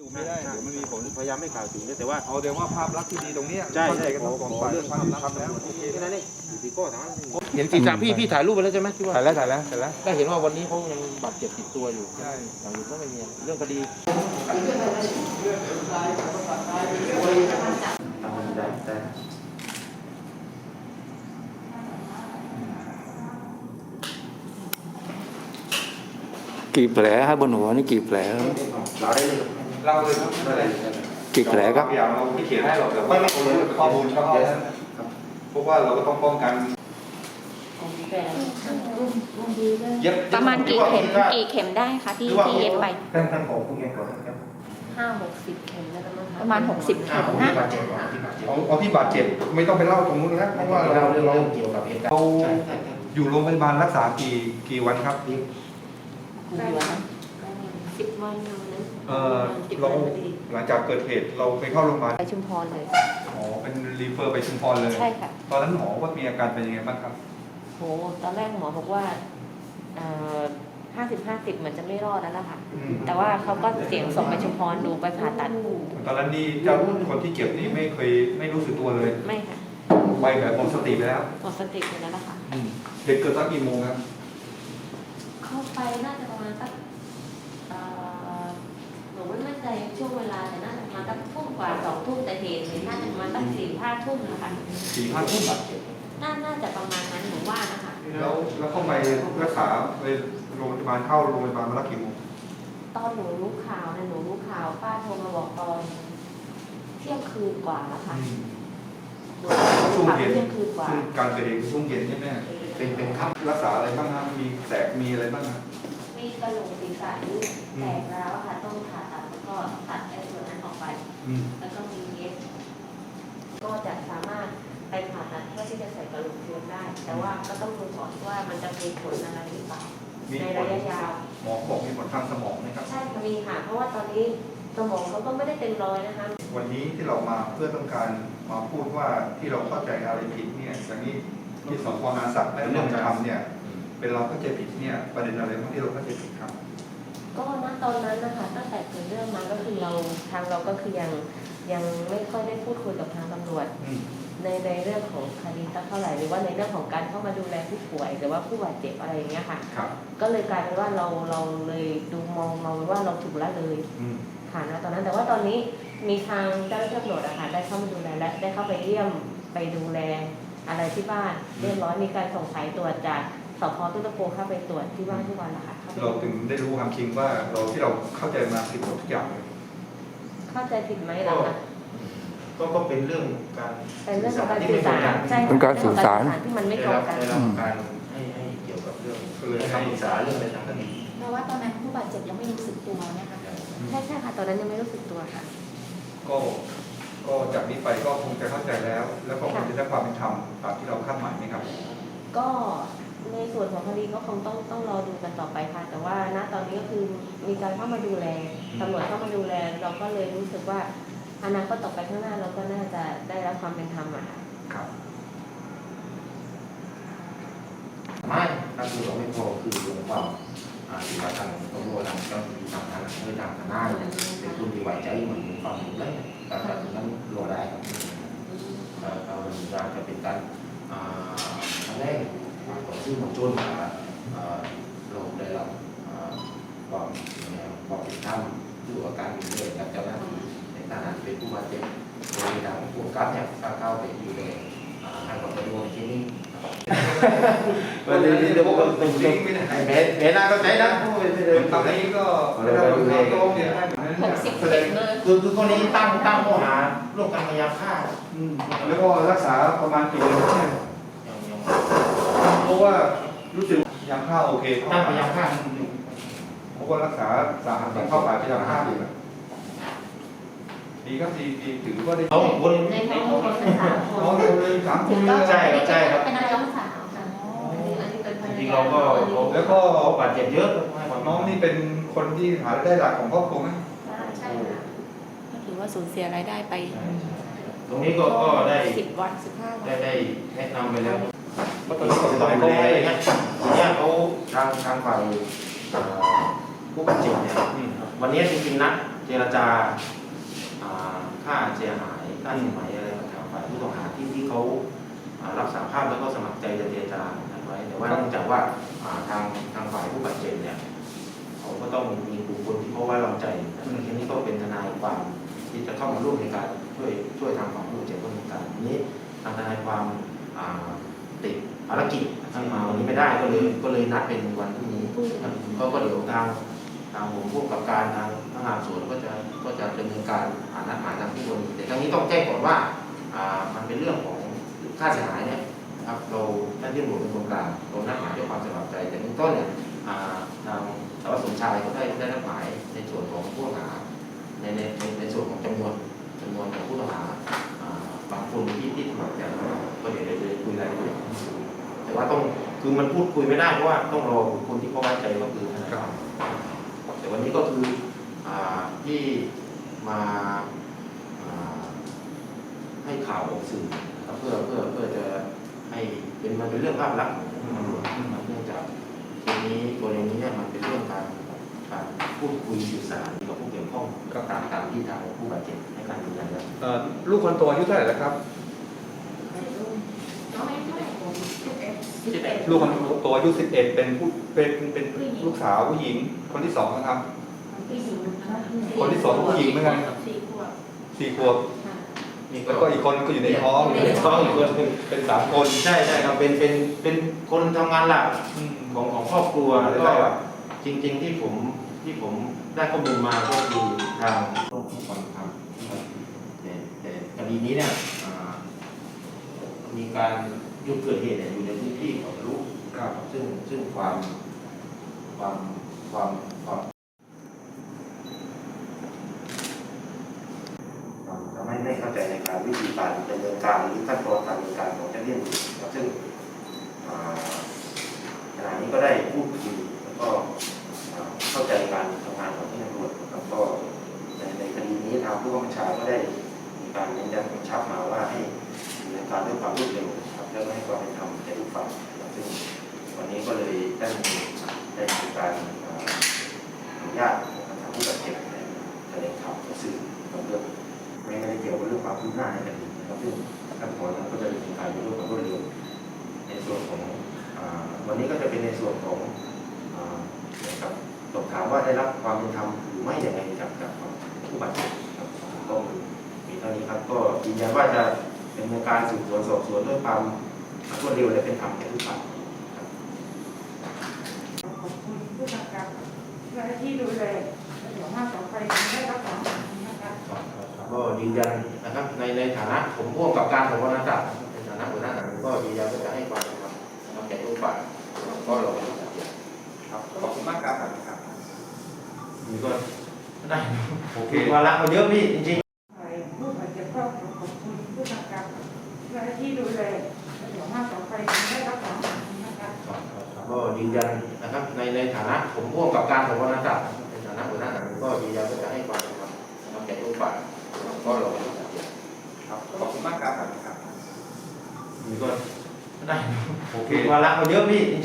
อยู่ไม่ได้เดี๋ยวมันมีผลพยายามไม่กล่าวถึงนะแต่ว่าเอาเดี๋ยวว่าภาพลักษณ์ที่ดีตรงเนี้ยใช่เข้าใจใช่กันขอทั้งสองขอฝ่ายเรื่องความความรักทำแล้วแล้วโอเคแค่นั้นเองอยู่ที่ก็ถามเห็นศีรษะพี่พี่ถ่ายรูปไปแล้วใช่ไหมที่ว่าถ่ายแล้วถ่ายแล้วถ่ายแล้วได้เห็นว่าวันนี้เขายังบาดเจ็บติดตัวอยู่ใช่อย่างอื่นก็ไม่มีเรื่องคดีกี่แผลครับบนหัวนี่กี่แผลครับ เราได้เลยเล่าเลยครับไม่เป็นไรกี่แผลครับอย่างเราไม่เขียนให้หรอกแต่ว่าข้อมูลเขาเอาเพราะว่าเราก็ต้องป้องกันเย็บประมาณกี่เข็มกี่เข็มได้คะที่ที่เย็บไปท่านท่านขอพูดไงก่อนนะครับห้าหกสิบเข็มแล้วประมาณหกสิบอ่าเข็มผมนะที่บาดเจ็บก่อนที่บาดเจ็บเอาเอาที่บาดเจ็บไม่ต้องไปเล่าตรงนู้นนะเพราะว่าเราเราเรื่องเราเรื่องเกี่ยวกับเหตุการณ์เราใช่ใช่ใช่อยู่โรงพยาบาลรักษากี่กี่วันครับ สิบวันนะวันนั้น เออเราหลังจากเกิดเหตุเราไปเข้าโรงพยาบาลไปชุมพรเลยอ๋อเป็นรีเฟอร์ไปชุมพรเลย ใช่ค่ะ ตอนนั้นหมอว่ามีอาการเป็นยังไงบ้างครับ โห ตอนแรกหมอบอกว่าห้าสิบห้าสิบเหมือนจะไม่รอดแล้วล่ะค่ะ อืม แต่ว่าเขาก็เสียงส่งไปชุมพรดูไปผ่าตัด ตอนนั้นนี่เจ้าคนที่เจ็บนี่ไม่เคยไม่รู้สึกตัวเลย ไม่ค่ะไปแบบหมดสติไปแล้วหมดสติไปแล้วล่ะค่ะ เหตุเกิดตอนกี่โมงครับ เข้าไปน่าจะประมาณสัก ใจช่วงเวลาแต่น่าจะประมาณสักทุ่มกว่าสองทุ่มแต่เหตุเนี่ยน่าจะประมาณสักสี่ห้าทุ่มนะคะสี่ห้าทุ่มบาดเจ็บน่าน่าจะประมาณนั้นหนูว่านะคะแล้วแล้วเข้าไปรักษาไปโรงพยาบาลเข้าโรงพยาบาลมาแล้วกี่โมงตอนหนูรู้ข่าวเนี่ยหนูรู้ข่าวป้าโทรมาบอกตอนเที่ยงคืนกว่าแล้วค่ะหนูช่วงข่าวเย็นเที่ยงคืนกว่าซึ่งการเกิดเหตุคือช่วงเย็นใช่ไหมเป็นเป็นครับรักษาอะไรบ้างครับมีแสกมีอะไรบ้างครับมีกระโหลกศีรษะยุบแตกแล้วอะค่ะต้องผ่าตัดแล้ว ก็ตัดไอ้ส่วนนั้นออกไป อืมแล้วก็มีเย็บก็จะสามารถไปผ่าตัดเพื่อที่จะใส่กระโหลกเทียมได้ แต่ว่าก็ต้องดูก่อนว่ามันจะมีผลอะไรหรือเปล่ามีในผระลยะยาว หมอบอกมีผลทางสมองไหมครับ ใช่ค่ะมีค่ะ เพราะว่าตอนนี้สมองเขาก็ไม่ได้เต็มร้อยนะคะ วันนี้ที่เรามาเพื่อต้องการมาพูดว่าที่เราเข้าใจอะไรผิดเนี่ยอย่างนี้ที่สพนาศักดิ์และเรื่องทำเนี่ย เป็นเราเข้าใจผิดเนี่ยประเด็นอะไรบ้างที่เราเข้าใจผิดครับ ก็ณตอนนั้นนะคะตั้งแต่เกิดเรื่องมาก็คือเราทางเราก็คือยังยังไม่ค่อยได้พูดคุยกับทางตำรวจ อืมในในเรื่องของคดีสักเท่าไหร่หรือว่าในเรื่องของการเข้ามาดูแลผู้ป่วยหรือว่าผู้บาดเจ็บอะไรอย่างเงี้ยค่ะ ครับก็เลยกลายเป็นว่าเราเราเลยดูมองมองว่าเราถูกละเลยอืมค่ะนะตอนนั้น แต่ว่าตอนนี้มีทางเจ้าหน้าที่ตำรวจอะค่ะได้เข้ามาดูแลและได้เข้าไปเยี่ยมไปดูแลอะไรที่บ้านเรียบร้อยมีการส่งสายตรวจจาก สพตุตะโกเข้าไปตรวจที่บ้านทุกวันนะคะเข้าไปเราถึงได้รู้ความจริงว่าเราที่เราเข้าใจมาผิดหมดทุกอย่างเลยเข้าใจผิดไหมล่ะคะก็ก็เป็นเรื่องการเป็นเรื่องของการสื่อสารใช่เป็นการสื่อสารที่มันไม่ได้ตรงรับกันได้รับการให้ให้เกี่ยวกับเรื่องก็เลยคำปรึกษาเรื่องอะไรทางคดีเพราะว่าตอนนั้นผู้บาดเจ็บยังไม่รู้สึกตัวนะคะใช่ใช่ค่ะตอนนั้นยังไม่รู้สึกตัวค่ะ ก็ก็จากนี้ไปก็คงจะเข้าใจแล้ว แล้วก็คงจะได้ความเป็นธรรมตามที่เราคาดหมายไหมครับ ก็ ในส่วนของคดีก็คงต้องต้องรอดูกันต่อไปค่ะ แต่ว่าณตอนนี้ก็คือมีการเข้ามาดูแลตำรวจเข้ามาดูแล เราก็เลยรู้สึกว่าอนาคตต่อไปข้างหน้าเราก็น่าจะได้รับความเป็นธรรมอะค่ะครับ ไม่ถ้าคือเราไม่พอคือเรื่องความอ่าที่ว่าทางตำรวจทางเจ้าหน้าที่ทางทางเรื่องทางทนายเนี่ยเป็นคนที่ไว้ใจเหมือนความรู้เลยแต่แต่ตรงนั้นรอได้ครับเอ่อเราจะเป็นการอ่าครั้งแรก ต่อสู้มวลชนอ่าเราได้รับความแนวความเป็นธรรมดูอาการอยู่เลยกับเจ้าหน้าที่ในฐานะเป็นผู้บาดเจ็บโดยทางผู้กำกับเนี่ยก็เข้าไปอยู่ในอ่าทางความเป็นวงที่นี่วันนี้เดี๋ยวผมตรงนี้ไม่ได้ไอ้เบสเบน่าเข้าใจนะพูดไปเลยตอนนี้ก็ได้รับความตรงเนี่ยหกสิบเจ็ดเลยคือคือคนนี้ตั้งตั้งข้อหาร่วมกันพยายามฆ่าแล้วก็รักษาประมาณกี่เดือนเนี่ย อย่างอย่าง เพราะว่ารู้สึกยามข้าวโอเคตั้งพยายามฆ่าผมก็รักษาสาหัสเข้าป่าพยายามข้าวดีนะดีครับดีดีถือว่าได้เขาอีกคนในท้องคนเป็นสามคน้องนเลยสามคนเลใช่ยครับใช่ครับเป็นอะไรน้องสาวค่ะอันนี้เป็นภรรจริงยาเราก็แล้วก็เขาบาดเจ็บเยอะให้ความน้องนี่เป็นคนที่หารายได้หลักของครอบครัวไหมใช่ค่ะก็ถือว่าสูญเสียรายได้ไป ตรงนี้ก็ก็ได้สิบวันสิบห้าวัได้นได้แนะนำไปแล้ว เพราะตอนนี้กฎหต้อมายงเขาดูแลให้อย่างเงี้ยทีเนี้ยเขาทางทางฝ่ายเอ่อผู้บาดเจ็บเนี่ยอืมวันนี้จริงๆนัดจเจรจาอ่าค่าเสียหายค่าสินไหมอะไรกับทางฝ่ายผู้ต้องหาที่ที่เขาอ่ารับสารภาพแล้วก็สมัครใจจะเจรจานั้นไว้แต่ว่าเนื่องจากว่าอ่าทางทางฝ่ายผู้บาดเจ็บเนี่ยเขาก็ต้องมีบุคคลที่เขาไว้วางใจนะครับทีนี้ก็เป็นทนายความที่จะเข้ามาร่วมในการช่วยช่วยทางฝั่งผู้บาดเจ็บก็เหมือนกันทีนี้ทางทนายความอ่าติด ภารกิจที่มาวันนี้ไม่ได้ก็เลยก็เลยนัดเป็นวันพรุ่งนี้ครับก็ก็เดี๋ยวทางทางผมผู้กำกับการทางทหารสวนก็จะก็จะดำเนินการหานัดหมายทางผู้บริแต่ทั้งนี้ต้องแจ้งก่อนว่าอ่ามันเป็นเรื่องของค่าเสียหายเนี่ยนะครับเราท่านที่หน่วยเป็นคนกลางเรานัดหมายด้วยความสมัครใจแต่เบื้องต้นเนี่ยอ่าทางสารวัตรสมชายก็ได้ได้นัดหมายในส่วนของผู้ต้องหาในในในในส่วนของจำนวนจำนวนของผู้ต้องหาอ่าบางคนที่ที่สมัครใจก็เดี๋ยวเดี๋ยวเดี๋ยวคุยรายละเอียด แต่ว่าต้องคือมันพูดคุยไม่ได้เพราะว่าต้องรอบุคคลที่เขาไว้ใจก็คือทนายความแต่วันนี้ก็คืออาที่มาอ่าให้ข่าวออกสื่อนะครับเพื่อเพื่อเพื่อจะให้เป็นมันเป็นเรื่องภาพลักษณ์ของตำรวจนะครับเนื่องจากทีนี้ตัวเรื่องนี้เนี่ยมันเป็นเรื่องการการพูดคุยสื่อสารกับผู้เกี่ยวข้องก็ตามตามที่ทางผู้บาดเจ็บให้การยืนยันแล้วเอ่อลูกคนโตอายุเท่าไหร่แล้วครับ น้องอายุเท่าไหร่ผมสิบเอ็ด สิบเอ็ด ลูกคนโตอายุ11เป็นผู้เป็นเป็นลูกสาวผู้หญิง คนที่สองนะครับผู้หญิงนะคะคนที่สองผู้หญิงเหมือนกันสี่ขวบสี่ขวบค่ะนี่แล้วก็อีกคนก็อยู่ในท้องอยู่ในท้องอีกคนหนึ่งเป็นสามคนใช่ใช่ครับเป็นเป็นเป็นคนทำงานหลักอืมของของครอบครัวแล้วก็จริง ๆ ที่ผมที่ผมได้ข้อมูลมาก็คือทางต้องมีความทำแต่แต่คดีนี้เนี่ยอ่ามีการ ยุคเกิดเหตุเนี่ยอยู่ในพื้นที่ของลูกครับซึ่งซึ่งความความความความทำให้ไม่เข้าใจในการวิธีการดำเนินการหรือขั้นตอนการดำเนินการของเจ้าหน้าที่ครับซึ่งอ่าขณะนี้ก็ได้พูดคุยแล้วก็เอ่อเข้าใจการทำงานของที่ตำรวจแล้วก็ในในคดีนี้ทางผู้กำกับชาก็ได้มีการเน้นย้ำกำชับมาว่าให้ดำเนินการด้วยความรวดเร็วนะครับ และก็ให้ความเป็นธรรมแก่ทุกฝ่ายซึ่งวันนี้ก็เลยได้มีได้มีการอนุญาตนะครับทางผู้บาดเจ็บในแถลงข่าวต่อสื่อกับเรื่องไม่ได้เกี่ยวกับเรื่องความคืบหน้าในคดีนะครับซึ่งขั้นตอนนั้นก็จะดำเนินการอยู่ด้วยความรวดเร็วในส่วนของวันนี้ก็จะเป็นในส่วนของอ่าเกี่ยวกับสอบถามว่าได้รับความเป็นธรรมหรือไม่อย่างไรจากจากผู้บาดเจ็บครับก็มีเท่านี้ครับก็ยืนยันว่าจะ ดำเนินการสืบสวนสอบสวนด้วยความรวดเร็วและเป็นธรรมแก่ทุกฝ่ายครับขอบคุณผู้กำกับและที่ดูแลเดี๋ยวมาต่อไปได้รับความนะคะก็ยืนยันนะครับในในฐานะผมพ่วงกับการของวันนักในฐานะหัวหน้าหน่วยก็ยืนยันว่าจะให้ความเป็นธรรมนะครับแก่ทุกฝ่ายก็เราไม่ต้องตัดสินครับขอบคุณมากครับครับนี่ก็ได้โอเควาระมันเยอะพี่จริงๆ ฝ่ายผู้บาดเจ็บก็ขอขอบคุณผู้กำกับและที่ดูแลเดี๋ยวมาต่อไปได้รับความนะคะ ก็ ยืนยันนะครับ ในในฐานะผมพ่วงกับการของวันนักในฐานะหัวหน้าหน่วยก็ยืนยันว่าจะให้ความเป็นธรรมนะครับแก่ทุกฝ่ายก็เราไม่ต้องตัดสินครับขอบคุณมากครับครับนี่ก็ได้โอเควาระมันเยอะพี่จริงๆ